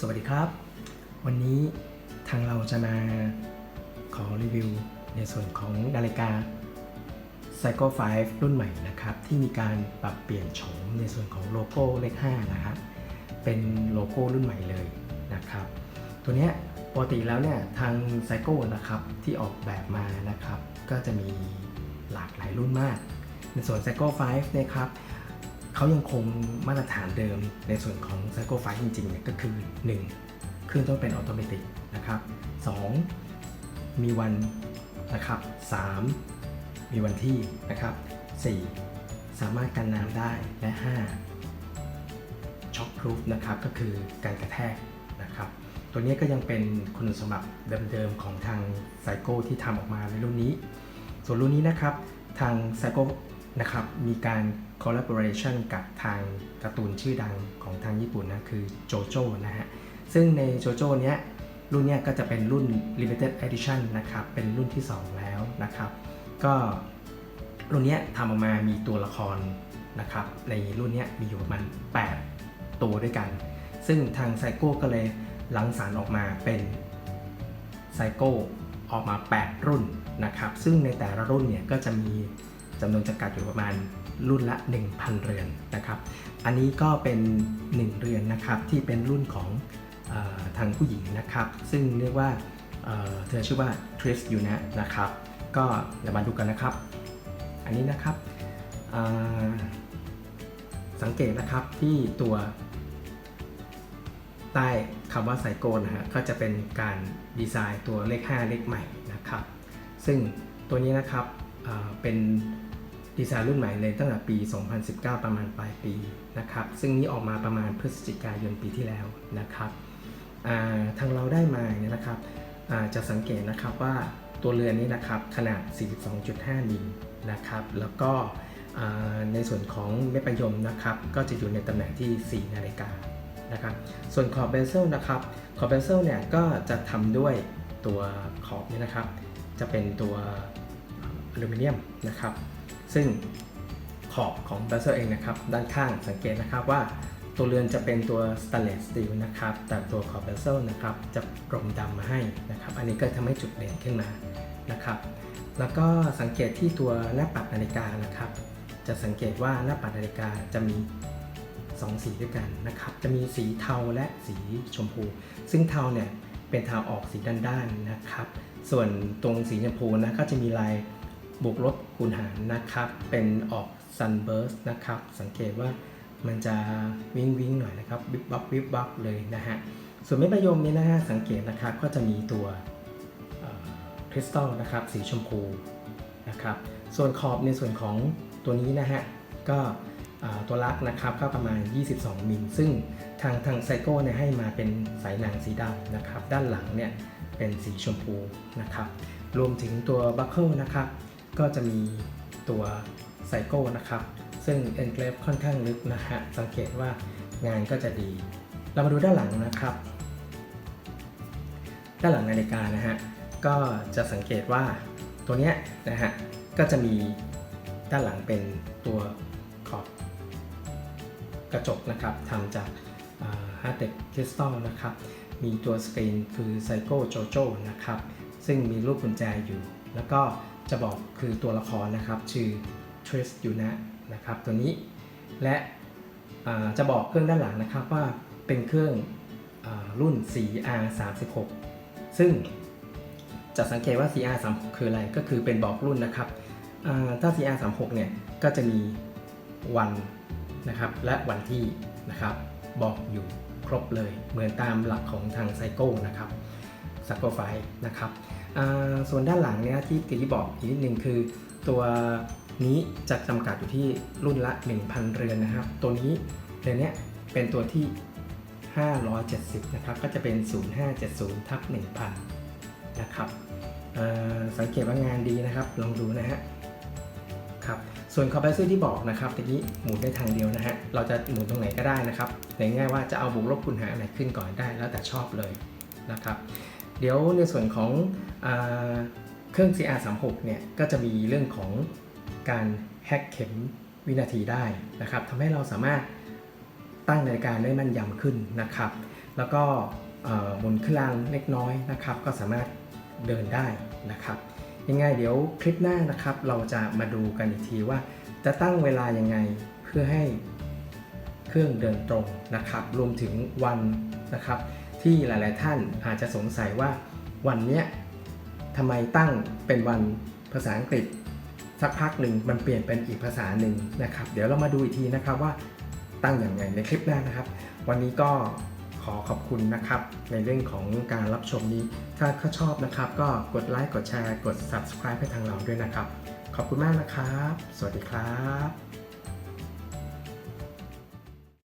สวัสดีครับ วันนี้ทางเราจะมาขอรีวิวในส่วนของนาฬิกา Psycho 5 รุ่นใหม่นะครับ ที่มีการปรับเปลี่ยนโฉมในส่วนของโลโก้เลข5นะครับเป็นโลโก้รุ่นใหม่เลยนะครับ ตัวนี้ปกติแล้วเนี่ยทาง Psycho นะครับที่ออกแบบมานะครับ ก็จะมีหลากหลายรุ่นมาก ในส่วน Psycho 5เนี่ยครับ เขายังคงมาตรฐานเดิมในส่วนของ Psycho 5จริงๆเนี่ยก็คือ 1. เครื่องต้องเป็นออโตเมติกนะครับ 2. มีวันนะครับ 3. มีวันที่นะครับ 4. สามารถกันน้ำได้และ 5. ช็อคพรูฟนะครับก็คือการกระแทกนะครับตัวนี้ก็ยังเป็นคุณสมบัติเดิมๆของทางไซโก้ที่ทำออกมาในรุ่นนี้ ส่วนรุ่นนี้นะครับทางไซโก้ นะครับมีการ collaboration กับทางการ์ตูนชื่อดังของทางญี่ปุ่นนะคือโจโจ้นะฮะซึ่งในโจโจ้เนี้ยรุ่นเนี้ยก็จะเป็นรุ่น limited edition นะครับเป็นรุ่นที่ 2 แล้วนะครับก็รุ่นเนี้ยทำออกมามีตัวละครนะครับในรุ่นเนี้ยมีอยู่ประมาณ 8 ตัวด้วยกัน ซึ่งทางไซโก้ก็เลยลังสรรออกมาเป็นไซโก้ออกมา 8 รุ่นนะครับ ซึ่งในแต่ละรุ่นเนี่ยก็จะมี จำนวนจำกัดอยู่ประมาณรุ่นละ 1,000 เรือนนะครับ อันนี้ก็เป็น 1 เรือนนะครับที่เป็นรุ่นของออทางผู้หญิงนะครับ ซึ่งเรียกว่าเเธอชื่อว่าทริสยูนะนะครับ ก็เดี๋ยวมาดูกันนะครับ อันนี้นะครับสังเกตนะครับที่ตัว ใต้คำว่าไซโกนะฮะก็จะเป็นการดีไซน์ตัวเลข 5 เลขใหม่นะครับ ซึ่งตัวนี้นะครับเเป็น ดีไซน์รุ่นใหม่เลยตั้งแต่ปี 2019 ประมาณปลายปีนะครับ ซึ่งนี้ออกมาประมาณพฤศจิกายนปีที่แล้วนะครับาทางเราได้มาเนี่ยนะครับจะสังเกตนะครับว่าตัวเรือนนี้นะครับขนาด 42.5 มิลนะครับ แล้วก็ในส่วนของเม็ดประยมนะครับ ก็จะอยู่ในตำแหน่งที่ 4 นาฬิกานะครับ ส่วนขอบเบเซลนะครับขอบเบเซลเนี่ยก็จะทำด้วยตัวขอบนี่นะครับ จะเป็นตัวอลูมิเนียมนะครับ ซึ่งขอบของเบเซลเองนะครับ ด้านข้างสังเกตนะครับว่าตัวเรือนจะเป็นตัวสแตนเลสสตีลนะครับ แต่ตัวขอบเบเซลนะครับจะกรมดำมาให้นะครับ อันนี้ก็ทำให้จุดเด่นขึ้นมานะครับ แล้วก็สังเกตที่ตัวหน้าปัดนาฬิกานะครับ จะสังเกตว่าหน้าปัดนาฬิกาจะมีสองสีด้วยกันนะครับ จะมีสีเทาและสีชมพู ซึ่งเทาเนี่ยเป็นเทาออกสีด้านๆนะครับ ส่วนตรงสีชมพูนะก็จะมีลาย บวกลบคูณหารนะครับ เป็นออก sunburst นะครับ สังเกตว่ามันจะวิงวิงหน่อยนะครับวิบวับวิบวับเลยนะฮะ ส่วนเม็ดมะยมเนี่ยนะฮะสังเกตนะครับก็จะมีตัวคริสตัลนะครับสีชมพูนะครับ ส่วนขอบในส่วนของตัวนี้นะฮะก็ตัวลักนะครับก็ประมาณ 22 มิล ซึ่งทางทางไซโก้เนี่ยให้มาเป็นสายหนังสีดำนะครับ ด้านหลังเนี่ยเป็นสีชมพูนะครับ รวมถึงตัวบัคเกิลนะครับ ก็จะมีตัวไซโก้นะครับ ซึ่งเอ็นเกรฟค่อนข้างลึกนะฮะ สังเกตว่างานก็จะดี เรามาดูด้านหลังนะครับ ด้านหลังนาฬิกานะฮะ ก็จะสังเกตว่าตัวเนี้ยนะฮะ ก็จะมีด้านหลังเป็นตัวขอบกระจกนะครับทำจากฮาร์ดเดคคริสตัลนะครับ มีตัวสกรีนคือไซโก้โจโจนะครับ ซึ่งมีรูปกุญแจอยู่ แล้วก็ จะบอกคือตัวละครนะครับชื่อทริสยูนะนะครับตัวนี้และจะบอกเครื่องด้านหลังนะครับว่าเป็นเครื่องอรุ่น CR 3 6 ซึ่งจะสังเกตว่า CR 3 6 คืออะไรก็คือเป็นบอกรุ่นนะครับถ้า CR 3 6 เนี่ยก็จะมีวันนะครับและวันที่นะครับบอกอยู่ครบเลยเหมือนตามหลักของทางไซโก้นะครับซักโกไฟนะครับ ส่วนด้านหลังเนี่ยที่ที่บอกอีกนิดนึงคือตัวนี้จะจำกัดอยู่ที่รุ่นละ 1,000 เรือนนะครับ ตัวนี้เรือนเนี้ยเป็นตัวที่ 570 นะครับ ก็จะเป็น 0570 ทับ 1,000 นะครับสังเกตว่างานดีนะครับ ลองดูนะฮะครับส่วนคอมเพรสเซอร์ที่บอกนะครับตะกี้หมุนได้ทางเดียวนะฮะ เราจะหมุนตรงไหนก็ได้นะครับง่ายๆว่าจะเอาบวกลบคูณหารอันไหนขึ้นก่อนได้แล้วแต่ชอบเลยนะครับ เดี๋ยวในส่วนของอเครื่อง CR36 เนี่ยก็จะมีเรื่องของการแฮกเข็มวินาทีได้นะครับทำให้เราสามารถตั้งนาฬิกาได้แม่นยำขึ้นนะครับ แล้วก็เอ่อหมุนเครื่องเล็กน้อยนะครับ ก็สามารถเดินได้นะครับยังไงเดี๋ยวคลิปหน้านะครับ เราจะมาดูกันอีกทีว่า จะตั้งเวลายังไงเพื่อให้เครื่องเดินตรงนะครับ รวมถึงวันนะครับ ที่หลาย ๆ ท่านอาจจะสงสัยว่าวันนี้ทำไมตั้งเป็นวันภาษาอังกฤษ สักพักหนึ่งมันเปลี่ยนเป็นอีกภาษาหนึ่งนะครับ เดี๋ยวเรามาดูอีกทีนะครับว่าตั้งอย่างไรในคลิปหน้านะครับ วันนี้ก็ขอขอบคุณนะครับ ในเรื่องของการรับชมนี้ ถ้าเขาชอบนะครับ ก็กดไลค์กดแชร์ กด subscribe ให้ทางเราด้วยนะครับ ขอบคุณมากนะครับ สวัสดีครับ